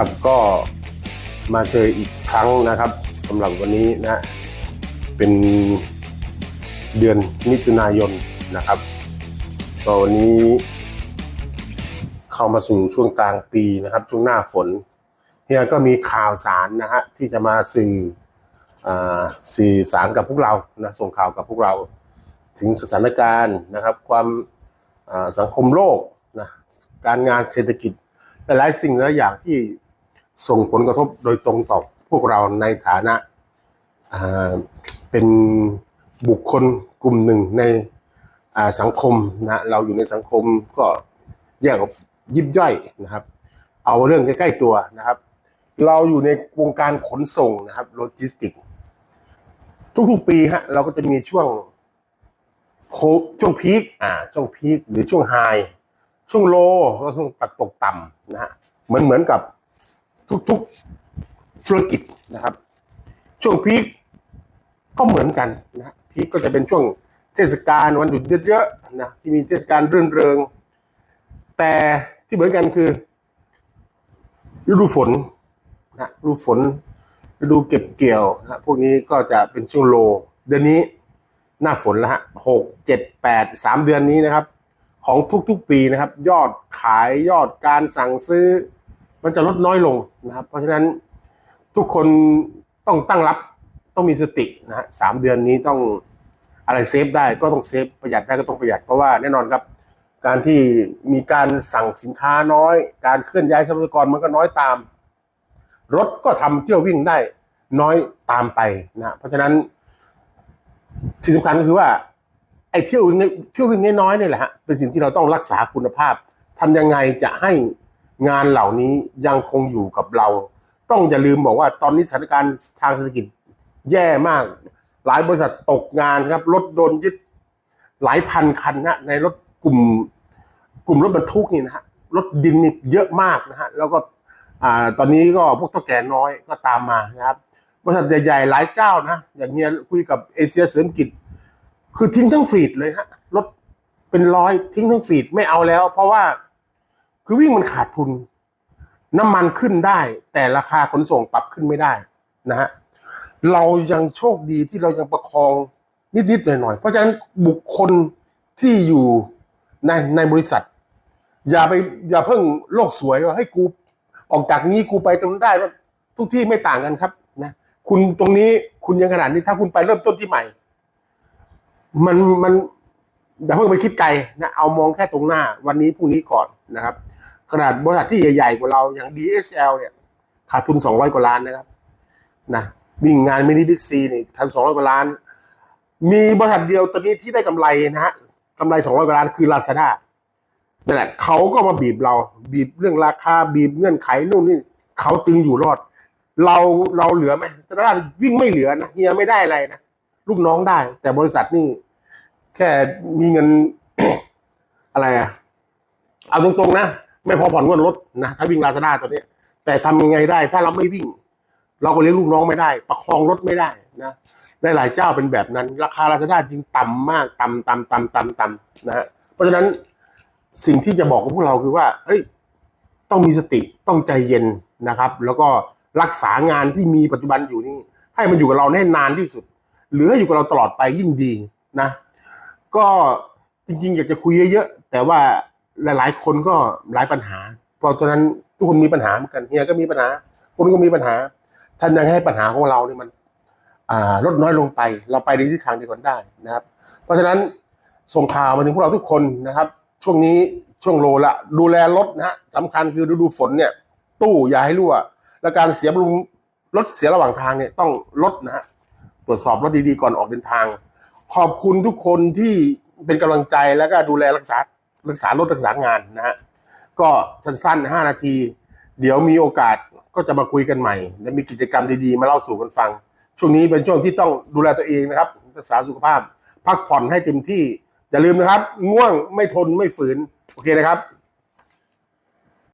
ครับก็มาเจออีกครั้งนะครับสำหรับวันนี้นะเป็นเดือนมิถุนายนนะครับก็วันนี้เข้ามาสู่ช่วงกลางปีนะครับ ช่วงหน้าฝนเฮียก็มีข่าวสารนะฮะที่จะมาสื่ออสื่อสารกับพวกเรานะส่งข่าวกับพวกเรา ถึงสถานการณ์นะครับ ความสังคมโลกนะการงานเศรษฐกิจหลายๆสิ่งหลายอย่างที่ ส่งผลกระทบโดยตรงต่อพวกเราในฐานะเป็นบุคคลกลุ่มหนึ่งในสังคมนะเราอยู่ในสังคมก็แยกออกยิบย่อยนะครับ เอาเรื่องใกล้ๆตัวนะครับ เราอยู่ในวงการขนส่งนะครับโลจิสติกทุกๆปีฮะเราก็จะมีช่วงโคช่วงพีคอ่าช่วงพีคหรือช่วงไฮช่วงโลก็ช่วงตกต่ำนะฮะเหมือนเหมือนกับ ทุกๆธุรกิจนะครับ ช่วงพีคก็เหมือนกันนะพีคก็จะเป็นช่วงเทศกาลวันหยุดเยอะๆนะที่มีเทศกาลรื่นเริง แต่ที่เหมือนกันคือฤดูฝนนะฤดูฝนฤดูเก็บเกี่ยวนะพวกนี้ก็จะเป็นช่วงโล เดือนนี้หน้าฝนแล้วฮะหกเจ็ดแปดสามเดือนนี้นะครับ ของทุกๆปีนะครับ ยอดขายยอดการสั่งซื้อ มันจะลดน้อยลงนะครับ เพราะฉะนั้นทุกคนต้องตั้งรับต้องมีสตินะฮะสามเดือนนี้ต้องอะไรเซฟได้ก็ต้องเซฟประหยัดได้ก็ต้องประหยัดเพราะว่าแน่นอนครับ การที่มีการสั่งสินค้าน้อย การเคลื่อนย้ายทรัพยากรมันก็น้อยตาม รถก็ทำเที่ยววิ่งได้น้อยตามไปนะเพราะฉะนั้นสิ่งสำคัญก็คือว่าไอ้เที่ยววิ่งเที่ยววิ่งน้อยๆเนี่ยแหละฮะเป็นสิ่งที่เราต้องรักษาคุณภาพทำยังไงจะให้ งานเหล่านี้ยังคงอยู่กับเรา ต้องอย่าลืมบอกว่าตอนนี้สถานการณ์ทางเศรษฐกิจแย่มาก หลายบริษัทตกงานครับ รถโดนยึดหลายพันคันนะในรถกลุ่ม กลุ่มรถบรรทุกนี่นะฮะรถดินนี่เยอะมากนะฮะแล้วก็อ่าตอนนี้ก็พวกเท่าแก่น้อยก็ตามมานะครับบริษัทใหญ่ๆหลายเจ้านะอย่างเงี้ยคุยกับเอเชียเสริมกิจ คือทิ้งทั้งฟรีดเลยฮะรถเป็นร้อยทิ้งทั้งฟรีดไม่เอาแล้ว เพราะว่า คือวิ่งมันขาดทุน น้ำมันขึ้นได้ แต่ราคาขนส่งปรับขึ้นไม่ได้นะฮะเรายังโชคดีที่เรายังประคองนิดๆหน่อยๆเพราะฉะนั้นบุคคลที่อยู่ในในบริษัท อย่าไปอย่าเพิ่งโลกสวยว่าให้ยกูออกจากนี้กูไปตรงนั้นได้ทุกที่ไม่ต่างกันครับนะคุณตรงนี้คุณยังขนาดนี้ถ้าคุณไปเริ่มต้นที่ใหม่ มันมัน อย่าเพิ่งไปคิดไกลนะเอามองแค่ตรงหน้า วันนี้พรุ่งนี้ก่อนนะครับขนาดบริษัทที่ใหญ่ๆกว่าเราอย่าง DSL เนี่ยขาดทุน 200 กว่าล้านนะครับนะวิ่งงานมินิบิ๊กซีนี่ขาด200กว่าล้าน มีบริษัทเดียวตอนนี้ที่ได้กำไรนะฮะกำไร200กว่าล้านคือ Lazada นั่นแหละเขาก็มาบีบเรา บีบเรื่องราคาบีบเงื่อนไขนู่นนี่เขาตึงอยู่รอด เราเราเหลือไหมต่ละวิ่งไม่เหลือนะเฮียไม่ได้อะไรนะลูกน้องได้ แต่บริษัทนี่ แค่มีเงิน อะไรอะเอาตรงๆนะไม่พอผ่อนงวดรถนะถ้าวิ่งลาซาด้าตัวเนี้ยแต่ทำยังไงได้ ถ้าเราไม่วิ่ง เราก็เลี้ยงลูกน้องไม่ได้ ประคองรถไม่ได้นะได้หลายเจ้าเป็นแบบนั้น ราคาลาซาด้าจริงต่ำมาก ต่ำต่ำต่ำต่ำต่ำนะฮะเพราะฉะนั้นสิ่งที่จะบอกกับพวกเราคือว่าเฮ้ย ต้องมีสติต้องใจเย็นนะครับ แล้วก็รักษางานที่มีปัจจุบันอยู่นี่ให้มันอยู่กับเราแน่นานที่สุด หรือให้อยู่กับเราตลอดไปยิ่งดีนะ ก็จริงๆ อยากจะคุยเยอะๆ แต่ว่าหลายๆ คนก็หลายปัญหาเพราะฉะนั้นทุกคนมีปัญหาเหมือนกันเฮียก็มีปัญหาคนก็มีปัญหา ท่านยังให้ปัญหาของเราเนี่ยมันอ่าลดน้อยลงไป เราไปในทิศทางเดียวกันได้นะครับ เพราะฉะนั้นส่งข่าวมาถึงพวกเราทุกคนนะครับ ช่วงนี้ช่วงโลละ ดูแลรถนะฮะสำคัญคือฤดูฝนเนี่ย ตู้อย่าให้รั่ว และการเสียบำรุงรถเสียระหว่างทางเนี่ยต้องลดนะฮะตรวจสอบรถดีๆก่อนออกเดินทาง ขอบคุณทุกคนที่เป็นกำลังใจแล้วก็ดูแลรักษารักษารถรักษางานนะฮะก็สั้นๆ 5 นาที เดี๋ยวมีโอกาสก็จะมาคุยกันใหม่ และมีกิจกรรมดีๆ มาเล่าสู่กันฟัง ช่วงนี้เป็นช่วงที่ต้องดูแลตัวเองนะครับ รักษาสุขภาพ พักผ่อนให้เต็มที่ อย่าลืมนะครับ ง่วงไม่ทนไม่ฝืน โอเคนะครับ